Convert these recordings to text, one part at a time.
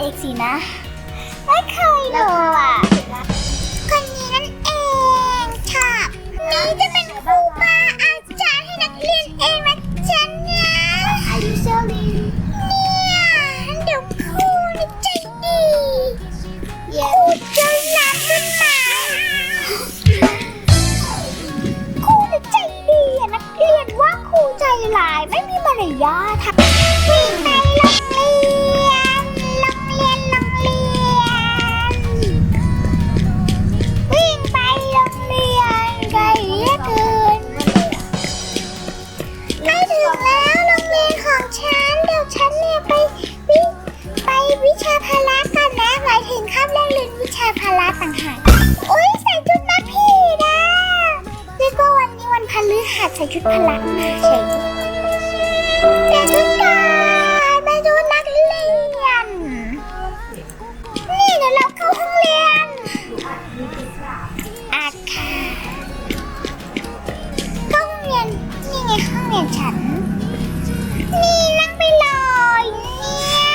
เอกสินะ ไม่เคยดูอะ คนนี้นั่นเองค่ะนี่จะเป็นครูบาอาจารย์ให้นักเรียนเองนะจ๊ะเนียเนี่ยเดี๋ยวครูนี่ใจดีครูจะรักขึ้นมาครูนี่ใจดีอะนักเรียนว่าครูใจร้ายไม่มีมารยาทค่ะ ชุดพละมาเฉยใส่ชุดกันเป็นชุดนักเรียน นี่เดี๋ยวเราเข้าห้องเรียนอาค่ะก็ห้องเรียน นี่ไงห้องเรียนฉัน นี่นั่งไปเลยเนี่ย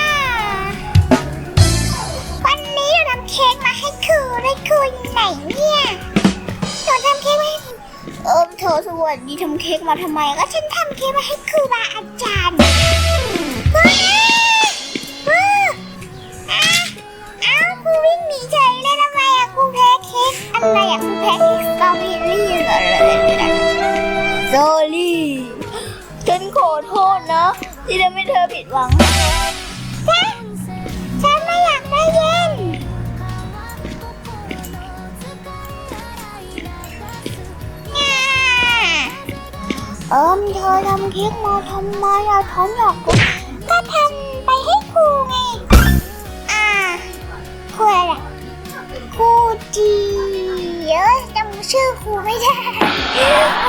วันนี้เราทำเค้กมาให้ครูได้ครูอยู่ไหนเนี่ย ธอสวัสดีทำเค้กมาทำไม ก็ฉันทำเค้กมาให้ครูบาอาจารย์อะอ้าวครูวิ่งหนีเฉยเลยทำไมอะครูแพ้เค้กอะไรอะครูแพ้เค้กสตรอเบอรี่เหรอโซลี่ฉันขอโทษนะ ที่ทำให้เธอผิดหวัง เอิมเธอทำเค้กมาทำไมอะฉันอยากก็ก็ทำไปให้ครูไง อ่าครูอะไรครูจีเอ้ยจำชื่อครูไม่ได้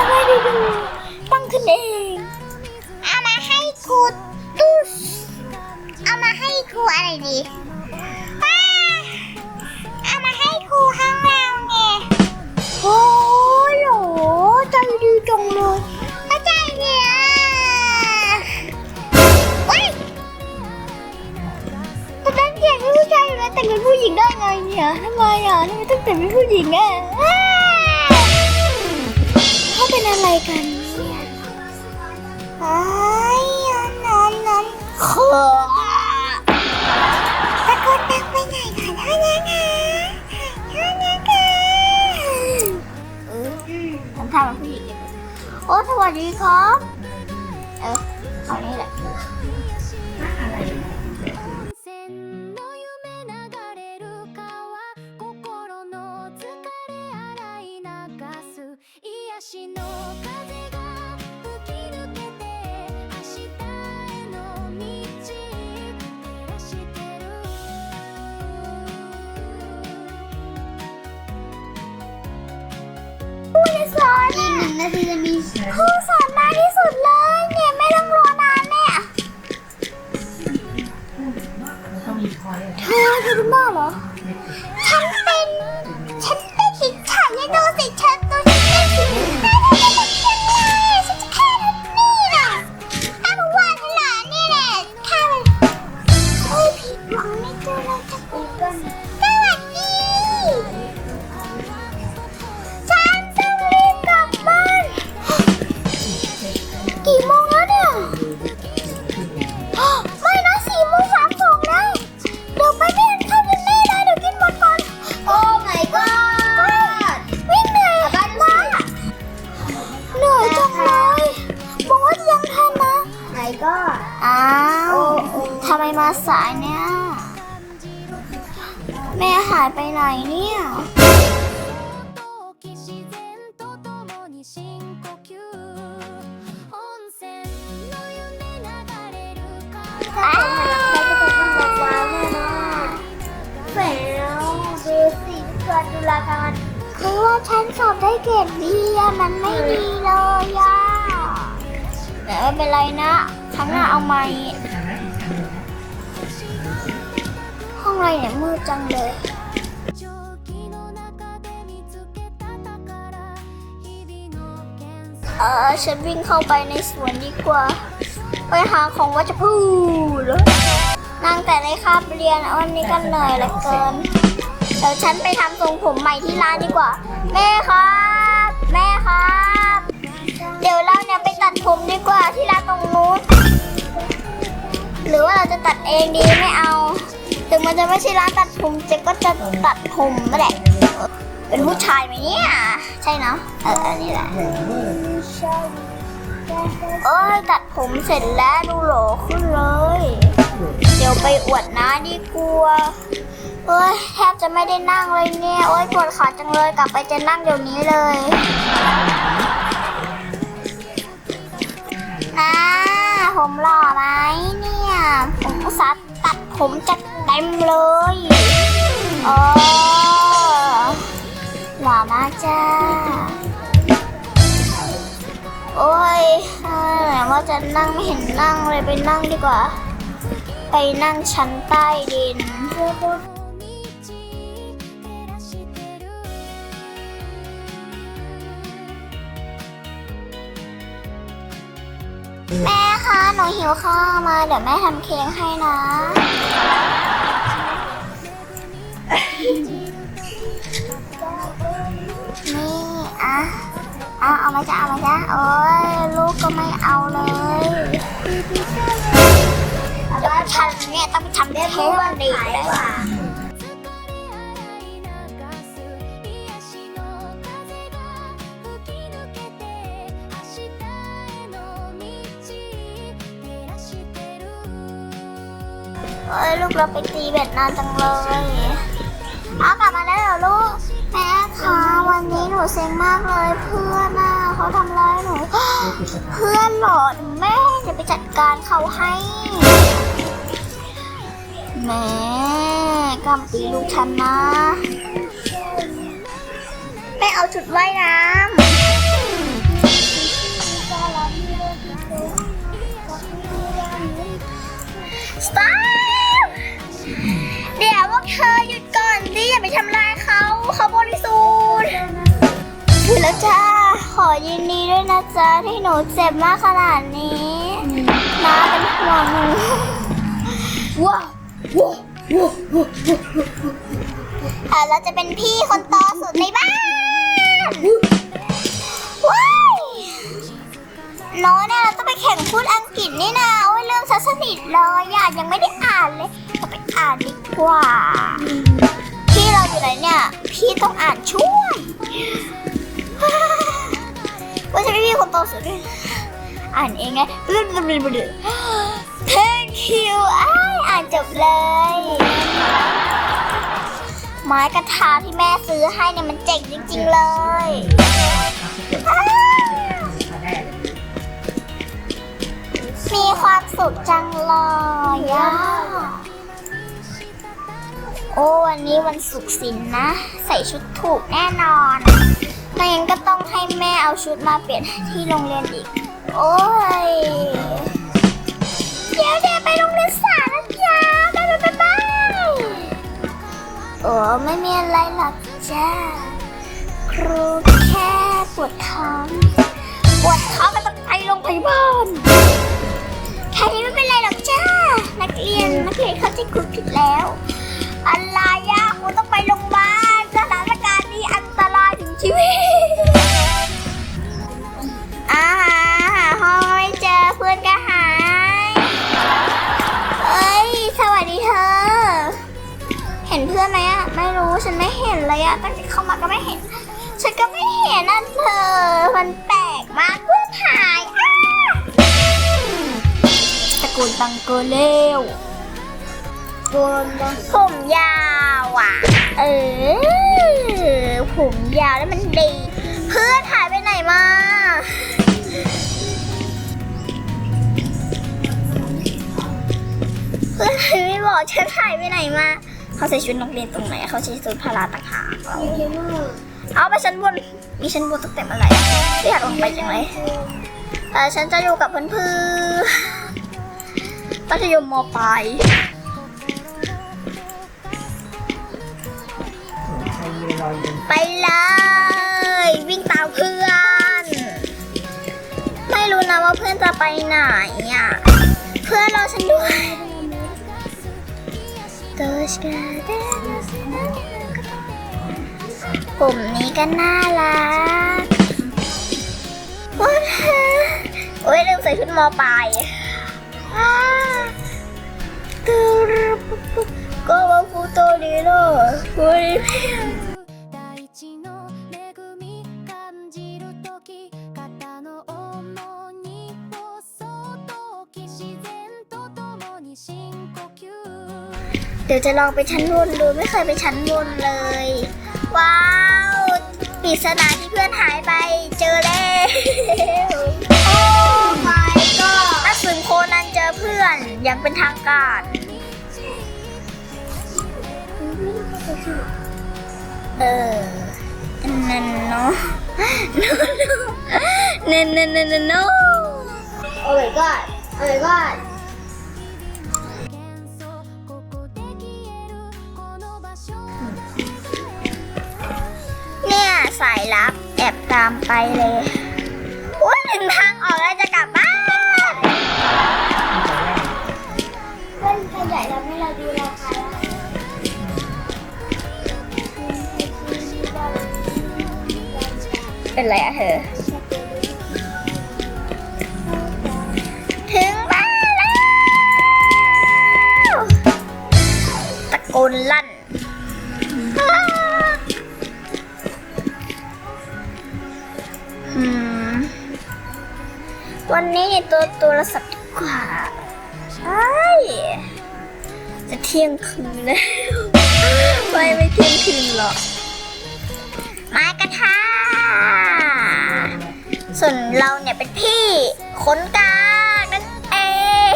ไม่ได้ดูตั้งขึ้นเองเอามาให้ครูตู้สเอามาให้ครูอะไรดี ต้องแต่งเป็นผู้หญิงอะอ้าวเขาเป็นอะไรกันเนี่ยไอ้ยอันนั้นนั้นขอตะโกนดังไปไหนก่อนเท่านั้นนะเท่านั้นค่ะเออทำท่าเป็นผู้หญิงเลยโอ้สวัสดีครับเออ อีกหนึ่งนาทีจะมีผู้สอนมาที่สุดเลยเนี่ยไม่ต้องรอนานเนี่ยเธอเธอเป็นบ้าเหรอ สายเนี่ย แม่หายไปไหนเนี่ย คือว่าฉันสอบได้เกรดดีอะมันไม่ดีเลยอะแต่ไม่เป็นไรนะครั้งหน้าเอาใหม่ อะไรเนี่ยมืดจังเลย เออฉันวิ่งเข้าไปในสวนดีกว่า ไปหาของวัชพืชนั่งแต่ในคาบเรียนวันนี้ก็เหนื่อยเหลือเกินเดี๋ยวฉันไปทำทรงผมใหม่ที่ร้านดีกว่า แม่ครับ แม่ครับ เดี๋ยวเราเนี่ยไปตัดผมดีกว่าที่ร้านตรงนู้นหรือว่าเราจะตัดเองดีไม่เอา ถึงมันจะไม่ใช่ร้านตัดผมเจ๊ก็จะตัดผมนั่นแหละ เป็นผู้ชายไหมเนี่ย ใช่เนาะเอออันนี้แหละเอ้ยตัดผมเสร็จแล้วดูโหลขึ้นเลย เดี๋ยวไปอวดน้าดีกว่าเอ้ยแทบจะไม่ได้นั่งเลยเนี่ยโอ้ยปวดขาจังเลยกลับไปจะนั่งเดี๋ยวนี้เลยนะผมหล่อไหมเนี่ย ผมอุตตัดผมจัด เต็มเลยโอ้หล่อมากจ้า โอ้ยไหนว่าจะนั่งไม่เห็นนั่งเลยไปนั่งดีกว่า ไปนั่งชั้นใต้ดินแม่ หนูหิวข้าวมาเดี๋ยวแม่ทำเค้กให้นะ นี่อะอะเอามาจ้าเอามาจ้าโอ้ยลูกก็ไม่เอาเลยเดี๋ยวฉันเนี่ยต้องไปทำเค้กวันดีเลย อ้ยลูกเราไปตีเบ็ดนานจังเลยเอากลับมาแล้วเหรอลูกแม่คะวันนี้หนูเซ็งมากเลยเพื่อนน่ะเขาทำร้ายหนูเพื่อนหรอแม่เดี๋ยวไปจัดการเขาให้แม่กำตีลูกฉันนะแม่เอาชุดว่ายน้ำ stop เดี๋ยวพวก เธอหยุดก่อนดิอย่าไปทำร้ายเขาเขาบริสุทธิ์ถึงแล้วจ้าขอยินดีด้วยนะจ๊ะที่หนูเจ็บมากขนาดนี้น้าเป็นห่วงหนูว้าวว้าวว้าวอะเราจะเป็นพี่คนโตสุดในบ้านว้ายน้อยเนี่ยเราต้องไปแข่งพูดอังกฤษนี่นะโอ้ยเรื่องซัสนิทเลยอะยังไม่ได้อ่านเลย อ่านดีกว่า พี่เราอยู่ไหนเนี่ย พี่ต้องอ่านช่วยว่าจะไม่มีคนโตสุดด้วยอ่านเองไง Thank you อ้ายอ่านจบเลย ไม้กระทาที่แม่ซื้อให้เนี่ยมันเจ๋งจริงๆเลยอ้าวมีความสุขจังเลยอะ โอ้วันนี้วันศุกร์สินนะ ใส่ชุดถูกแน่นอนไม่งั้นก็ต้องให้แม่เอาชุดมาเปลี่ยนที่โรงเรียนอีก โอ้ย เดี๋ยวเดี๋ยวไปโรงเรียนสายนะจ๊ะบ๊ายบายบายบายโอ้ไม่มีอะไรหรอกจ้าครูแค่ปวดท้องปวดท้องก็ต้องไปโรงพยาบาลแค่นี้ไม่เป็นไรหรอกจ้านักเรียนนักเรียนเข้าใจครูผิดแล้ว อะไรอะครูต้องไปโรงพยาบาลสถานการณ์นี้อันตรายถึงชีวิตอาหาหาห้องไม่เจอเพื่อนก็หายเอ้ย สวัสดีเธอ เห็นเพื่อนไหมอะไม่รู้ฉันไม่เห็นเลยอะตั้งแต่เข้ามาก็ไม่เห็น ฉันก็ไม่เห็นนั่นเธอ มันแปลกมากเพื่อนหายอ้าตระกูลตังโกเลว ผมยาวอะ เออ ผมยาวแล้วมันดี เพื่อนหายไปไหนมา เพื่อนหายไม่บอกฉันหายไปไหนมา เขาใส่ชุดนักเรียนตรงไหน เขาใช้ชุดพละต่างหากเราเอาไปชั้นบน มีชั้นบนตั้งแต่เมื่อไหร่ไม่อยากลงไปจังเลยแต่ฉันจะอยู่กับเพื่อนๆมัธยมมปลาย ไปเลย วิ่งตามเพื่อน ไม่รู้นะว่าเพื่อนจะไปไหนอะเพื่อนรอฉันด้วยโตชกาเดนผมนี้ก็น่ารักว้าวโอ้ยลืมใส่ชุดมอปลายอ่าตูรุปุ๊บปุ๊บก็ว่าฟูโตดีโร่ฟูริ大地 เดี๋ยวจะลองไปชั้นบนดูไม่เคยไปชั้นบนเลย ว้าวปริศนาที่เพื่อนหายไปเจอแล้วโอ้ my god นักสืบโคนันเจอเพื่อนอย่างเป็นทางการเออนั่นเนาะนั่นนั่นนั่นนั่นเนาะ Oh my god Oh my god สายลับแอบตามไปเลยอุ้ยถึงทางออกแล้วจะกลับบ้านเพื่อนขยายเราให้เราดูราคาเป็นไรอะเธอ วันนี้ตัวโทรศัพท์ดีกว่า ใช่ จะเที่ยงคืนแล้ว ไม่ไม่เที่ยงคืนหรอกไม้กระทะส่วนเราเนี่ยเป็นพี่ขนกลางนั่นเอง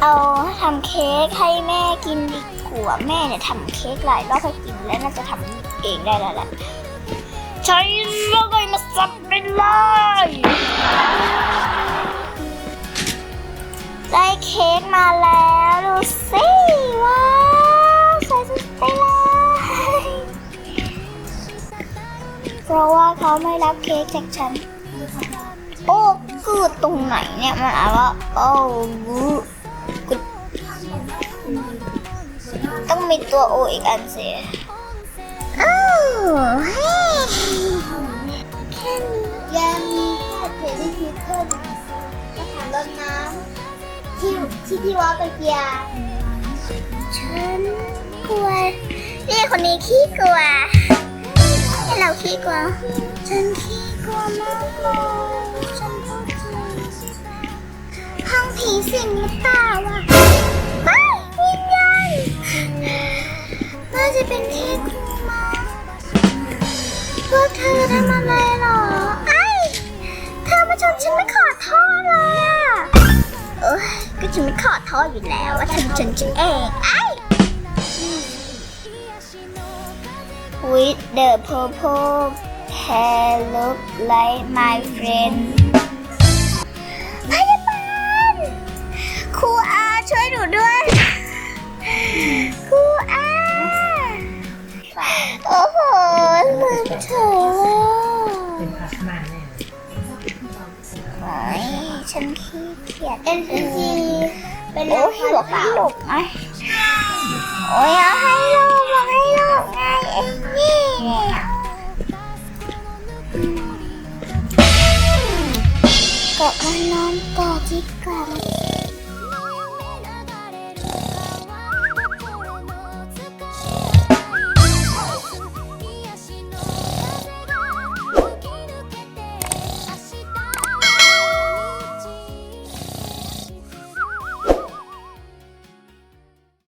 เอาทำเค้กให้แม่กินดีกว่าแม่เนี่ยทำเค้กหลายรอบให้กินแล้วน่าจะทำเองได้แล้วแหละใช้เลยมาสับไปเลย ได้เค้กมาแล้วดูสิว้าวใส่สุดไปเลยเพราะว่าเขาไม่รับเค้กจากฉัน โอ้กูดตรงไหนเนี่ยมันอ่านว่าโอ้กูกูต้องมีตัวโออีกอันเสิอ้าว ที่ที่ที่ว่าตะเกียฉันกลัวนี่คนนี้ขี้กลัวให้เราขี้กลัว ฉันขี้กลัวมากเลยฉันก็จริงห้องผีสิงหรือเปล่าวะไม่วิญญาณน่าจะเป็นเทพครูมาพวกเธอทำไร ฉันไม่ขอโทษอยู่แล้วว่าฉันฉันฉันเองไอ้ With the purple hair look like my friend พยาบาลครูอาช่วยหนูด้วย ครูอาโอ้โหลืมเฉยเลยเป็นพลาสมาแน่โอ้ยฉันขี้ เอ็นจีเป็นโอ้ยบอกให้หลบไงโอ้ยเอาให้หลบบอกให้หลบไงเอ็งนี่กลับมานองต่อดีกว่าไหม